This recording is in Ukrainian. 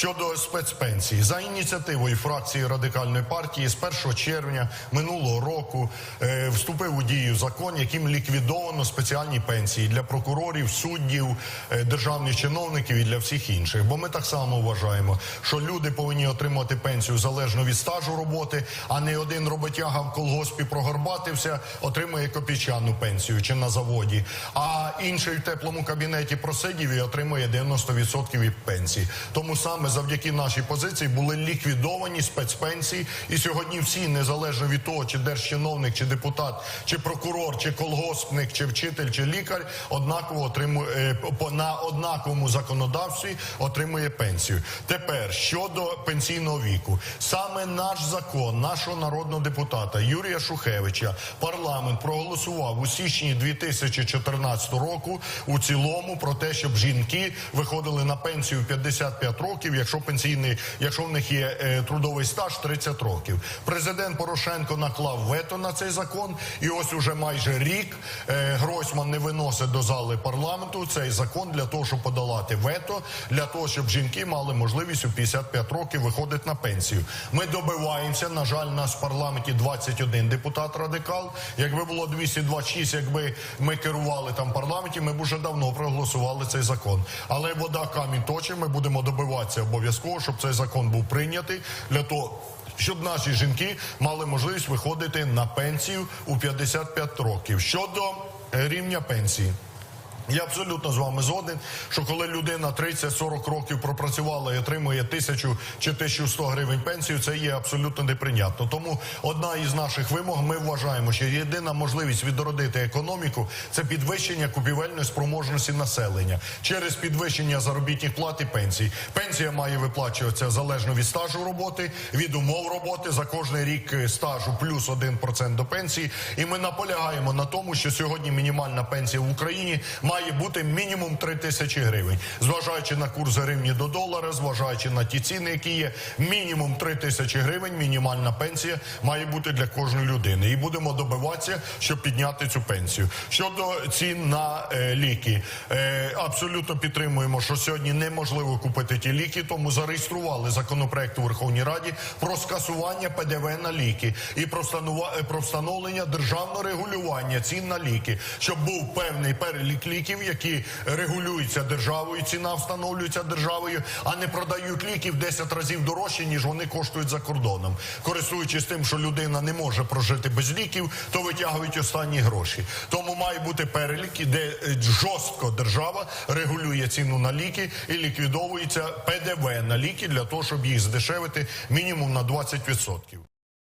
щодо спецпенсій за ініціативою фракції радикальної партії з 1 червня минулого року е, вступив у дію закон, яким ліквідовано спеціальні пенсії для прокурорів, суддів, е, державних чиновників і для всіх інших. Бо ми так само вважаємо, що люди повинні отримати пенсію залежно від стажу роботи, а не один роботяга в колгоспі прогорбатився, отримує копійчану пенсію чи на заводі, а інший в теплому кабінеті просидів і отримує 90% від пенсії. Тому саме завдяки нашій позиції були ліквідовані спецпенсії, і сьогодні всі, незалежно від того, чи держчиновник, чи депутат, чи прокурор, чи колгоспник, чи вчитель, чи лікар, однаково отримує е, на однаковому законодавстві отримує пенсію. Тепер щодо пенсійного віку, саме наш закон, нашого народного депутата Юрія Шухевича, парламент проголосував у січні 2014 року у цілому про те, щоб жінки виходили на пенсію в 55 років, якщо пенсійний, якщо в них є е, трудовий стаж 30 років. Президент Порошенко наклав вето на цей закон, і ось уже майже рік е, Гройсман не виносить до зали парламенту цей закон для того, щоб подолати вето, для того, щоб жінки мали можливість у 55 років виходити на пенсію. Ми добиваємося. На жаль, нас в парламенті 21 депутат радикал. Якби було 226, якби ми керували там парламенті, ми б уже давно проголосували цей закон. Але вода камінь точить, ми будемо добиватися обов'язково, щоб цей закон був прийнятий для того. Щоб наші жінки мали можливість виходити на пенсію у 55 років щодо е, рівня пенсії. Я абсолютно з вами згоден, що коли людина 30-40 років пропрацювала і отримує тисячу чи 1100 гривень пенсію, це є абсолютно неприйнятно. Тому одна із наших вимог ми вважаємо, що єдина можливість відродити економіку це підвищення купівельної спроможності населення через підвищення заробітних плат і пенсій. Пенсія має виплачуватися залежно від стажу роботи, від умов роботи за кожний рік е, стажу плюс 1% до пенсії. І ми наполягаємо на тому, що сьогодні мінімальна пенсія в Україні має бути мінімум 3 тисячі гривень, зважаючи на курс гривні до долара, зважаючи на ті ціни, які є. Мінімум 3 тисячі гривень. Мінімальна пенсія має бути для кожної людини. І будемо добиватися, щоб підняти цю пенсію. Щодо цін на е, ліки, е, абсолютно підтримуємо, що сьогодні неможливо купити ті ліки, тому зареєстрували законопроект у Верховній Раді про скасування ПДВ на ліки і про встановлення державного регулювання цін на ліки, щоб був певний перелік ліків, які регулюються державою. Ціна встановлюється державою, а не продають ліки в 10 разів дорожче, ніж вони коштують за кордоном. Користуючись тим, що людина не може прожити без ліків, то витягують останні гроші. Тому має бути перелік, де е, жорстко держава регулює ціну на ліки і ліквідовується ПДВ на ліки для того, щоб їх здешевити мінімум на 20%.